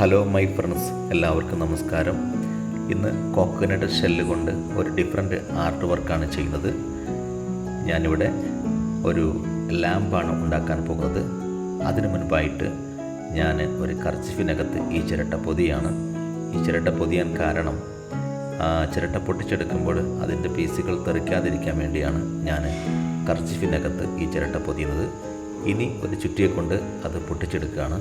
Hello my friends എല്ലാവർക്കും നമസ്കാരം. ഇന്ന് കോക്കനട്ട് ഷെല്ല് കൊണ്ട് ഒരു ഡിഫറെന്റ് ആർട്ട് വർക്കാണ് ചെയ്യുന്നത്. ഞാനിവിടെ ഒരു ലാമ്പാണ് ഉണ്ടാക്കാൻ പോകുന്നത്. അതിനു മുൻപായിട്ട് ഞാൻ ഒരു കർച്ചിഫിനകത്ത് ഈ ചിരട്ട പൊതിയാണ്. ഈ ചിരട്ട പൊതിയാൻ കാരണം ചിരട്ട പൊട്ടിച്ചെടുക്കുമ്പോൾ അതിന്റെ പീസുകൾ തെറിക്കാതിരിക്കാൻ വേണ്ടിയാണ് ഞാൻ കർച്ചിഫിനകത്ത് ഈ ചിരട്ട പൊതിയുന്നത്. ഇനി ഒരു ചുറ്റിയെ കൊണ്ട് അത് പൊട്ടിച്ചെടുക്കുകയാണ്.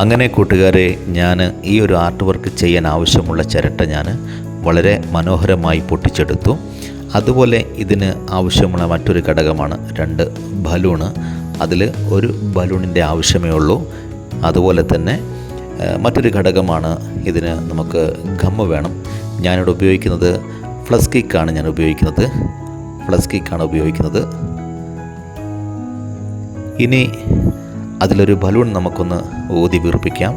അങ്ങനെ കൂട്ടുകാരെ ഞാൻ ഈ ഒരു ആർട്ട് വർക്ക് ചെയ്യാൻ ആവശ്യമുള്ള ചിരട്ട ഞാൻ വളരെ മനോഹരമായി പൊട്ടിച്ചെടുത്തു. അതുപോലെ ഇതിന് ആവശ്യമുള്ള മറ്റൊരു ഘടകമാണ് രണ്ട് ബലൂണ്. അതിൽ ഒരു ബലൂണിന്റെ ആവശ്യമേ ഉള്ളൂ. അതുപോലെ തന്നെ മറ്റൊരു ഘടകമാണ് ഇതിന് നമുക്ക് ഗമ്മ് വേണം. ഞാനിവിടെ ഉപയോഗിക്കുന്നത് ഫ്ലസ് കിക്കാണ് ഞാൻ ഉപയോഗിക്കുന്നത്. ഫ്ലസ് കിക്കാണ് ഉപയോഗിക്കുന്നത്. ഇനി അതിലൊരു ബലൂൺ നമുക്കൊന്ന് ഊതി വീർപ്പിക്കാം.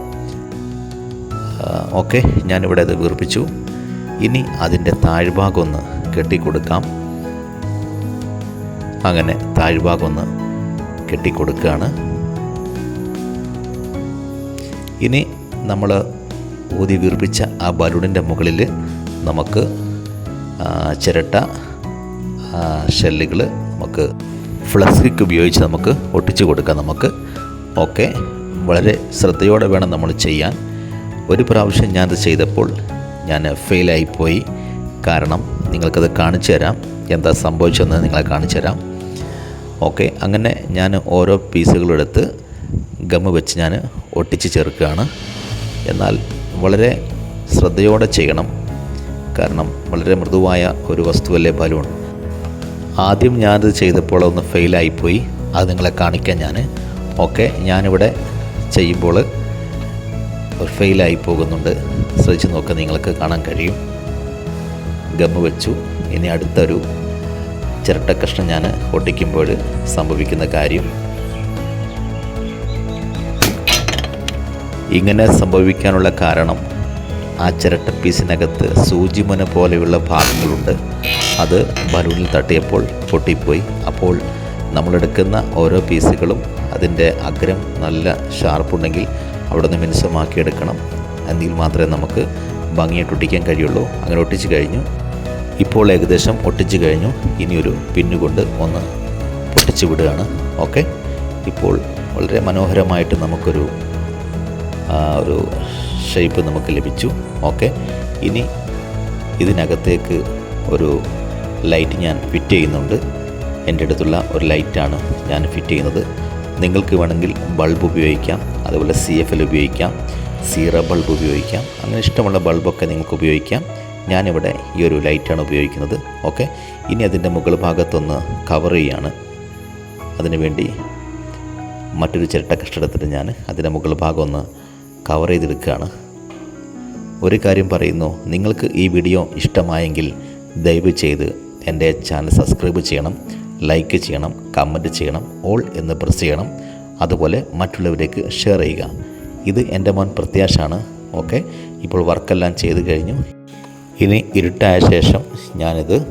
ഓക്കെ ഞാനിവിടെ അത് വീർപ്പിച്ചു. ഇനി അതിന്റെ താഴ്ഭാഗം ഒന്ന് കെട്ടിക്കൊടുക്കാം. അങ്ങനെ താഴ്ഭാഗം ഒന്ന് കെട്ടിക്കൊടുക്കുകയാണ്. ഇനി നമ്മൾ ഊതി വീർപ്പിച്ച ആ ബലൂണിന്റെ മുകളിൽ നമുക്ക് ചിരട്ട ഷെല്ലുകൾ നമുക്ക് ഫ്ലസ്കിക്ക് ഉപയോഗിച്ച് നമുക്ക് ഒട്ടിച്ചു കൊടുക്കാം നമുക്ക്. ഓക്കെ വളരെ ശ്രദ്ധയോടെ വേണം നമ്മൾ ചെയ്യാൻ. ഒരു പ്രാവശ്യം ഞാനത് ചെയ്തപ്പോൾ ഞാൻ ഫെയിലായിപ്പോയി. കാരണം നിങ്ങൾക്കത് കാണിച്ചു തരാം. എന്താ സംഭവിച്ചതെന്ന് നിങ്ങളെ കാണിച്ചു തരാം. ഓക്കെ അങ്ങനെ ഞാൻ ഓരോ പീസുകളെടുത്ത് ഗമ്മ് വെച്ച് ഞാൻ ഒട്ടിച്ച് ചേർക്കുകയാണ്. എന്നാൽ വളരെ ശ്രദ്ധയോടെ ചെയ്യണം. കാരണം വളരെ മൃദുവായ ഒരു വസ്തുവല്ലേ ബലൂൺ? ആദ്യം ഞാനത് ചെയ്തപ്പോൾ ഒന്ന് ഫെയിലായിപ്പോയി. അത് നിങ്ങളെ കാണിക്കാൻ ഞാൻ. ഓക്കെ ഞാനിവിടെ ചെയ്യുമ്പോൾ ഒരു ഫെയിലായി പോകുന്നുണ്ട്. ശ്രദ്ധിച്ച് നോക്കുക നിങ്ങൾക്ക് കാണാൻ കഴിയും. ഗമ്മ് വെച്ചു. ഇനി അടുത്തൊരു ചിരട്ട കഷ്ണം ഞാൻ ഒട്ടിക്കുമ്പോൾ സംഭവിക്കുന്ന കാര്യം. ഇങ്ങനെ സംഭവിക്കാനുള്ള കാരണം ആ ചിരട്ട പീസിനകത്ത് സൂചിമുന പോലെയുള്ള ഭാഗങ്ങളുണ്ട്. അത് ബലൂണിൽ തട്ടിയപ്പോൾ പൊട്ടിപ്പോയി. അപ്പോൾ നമ്മളെടുക്കുന്ന ഓരോ പീസുകളും അതിന്റെ അഗ്രം നല്ല ഷാർപ്പുണ്ടെങ്കിൽ അവിടെ നിന്ന് മിനുസമാക്കി എടുക്കണം. എങ്കിൽ മാത്രമേ നമുക്ക് ഭംഗിയായിട്ട് ഒട്ടിക്കാൻ കഴിയുള്ളൂ. അങ്ങനെ ഒട്ടിച്ച് കഴിഞ്ഞു. ഇപ്പോൾ ഏകദേശം ഒട്ടിച്ച് കഴിഞ്ഞു. ഇനിയൊരു പിന്നുകൊണ്ട് ഒന്ന് പൊട്ടിച്ച് വിടുകയാണ്. ഓക്കെ. ഇപ്പോൾ വളരെ മനോഹരമായിട്ട് നമുക്കൊരു ഒരു ഷേപ്പ് നമുക്ക് ലഭിച്ചു. ഓക്കെ. ഇനി ഇതിനകത്തേക്ക് ഒരു ലൈറ്റ് ഞാൻ ഫിറ്റ് ചെയ്യുന്നുണ്ട്. എന്റെ അടുത്തുള്ള ഒരു ലൈറ്റാണ് ഞാൻ ഫിറ്റ് ചെയ്യുന്നത്. നിങ്ങൾക്ക് വേണമെങ്കിൽ ബൾബ് ഉപയോഗിക്കാം അതുപോലെ സി എഫ് എൽ ഉപയോഗിക്കാം സീറ ബൾബ് ഉപയോഗിക്കാം അങ്ങനെ ഇഷ്ടമുള്ള ബൾബൊക്കെ നിങ്ങൾക്ക് ഉപയോഗിക്കാം. ഞാനിവിടെ ഈ ഒരു ലൈറ്റാണ് ഉപയോഗിക്കുന്നത്. ഓക്കെ? ഇനി അതിന്റെ മുകൾ ഭാഗത്തൊന്ന് കവർ ചെയ്യാണ്. അതിനുവേണ്ടി മറ്റൊരു ചിരട്ട കഷ്ടെടുത്തിട്ട് ഞാൻ അതിന്റെ മുകൾ ഭാഗം ഒന്ന് കവർ ചെയ്തെടുക്കുകയാണ്. ഒരു കാര്യം പറയുന്നു നിങ്ങൾക്ക് ഈ വീഡിയോ ഇഷ്ടമായെങ്കിൽ ദയവ് ചെയ്ത് എന്റെ ചാനൽ സബ്സ്ക്രൈബ് ചെയ്യണം. ലൈക്ക് ചെയ്യണം കമന്റ് ചെയ്യണം ഓൾ എന്ന് പ്രസ് ചെയ്യണം. അതുപോലെ മറ്റുള്ളവരേക്ക് ഷെയർ ചെയ്യുക. ഇത് എന്റെ മോൻ പ്രത്യാശാണ്. ഓക്കെ? ഇപ്പോൾ വർക്കെല്ലാം ചെയ്ത് കഴിഞ്ഞു. ഇനി ഇരുട്ടായ ശേഷം ഞാനിത്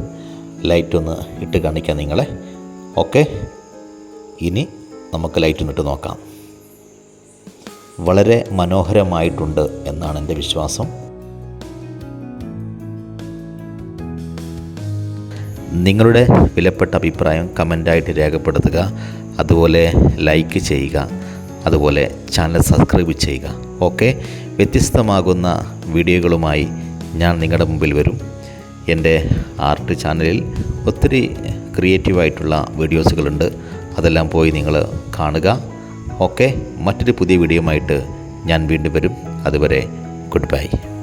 ലൈറ്റ് ഒന്ന് ഇട്ട് കാണിക്കാം നിങ്ങളെ. ഓക്കെ? ഇനി നമുക്ക് ലൈറ്റ് ഒന്നിട്ട് നോക്കാം. വളരെ മനോഹരമായിട്ടുണ്ട് എന്നാണ് എന്റെ വിശ്വാസം. നിങ്ങളുടെ വിലപ്പെട്ട അഭിപ്രായം കമന്റായിട്ട് രേഖപ്പെടുത്തുക. അതുപോലെ ലൈക്ക് ചെയ്യുക. അതുപോലെ ചാനൽ സബ്സ്ക്രൈബ് ചെയ്യുക. ഓക്കെ? വ്യത്യസ്തമാകുന്ന വീഡിയോകളുമായി ഞാൻ നിങ്ങളുടെ മുമ്പിൽ വരും. എന്റെ ആർട്ട് ചാനലിൽ ഒത്തിരി ക്രിയേറ്റീവായിട്ടുള്ള വീഡിയോസുകളുണ്ട്. അതെല്ലാം പോയി നിങ്ങൾ കാണുക. ഓക്കെ? മറ്റൊരു പുതിയ വീഡിയോയുമായിട്ട് ഞാൻ വീണ്ടും വരും. അതുവരെ ഗുഡ് ബൈ.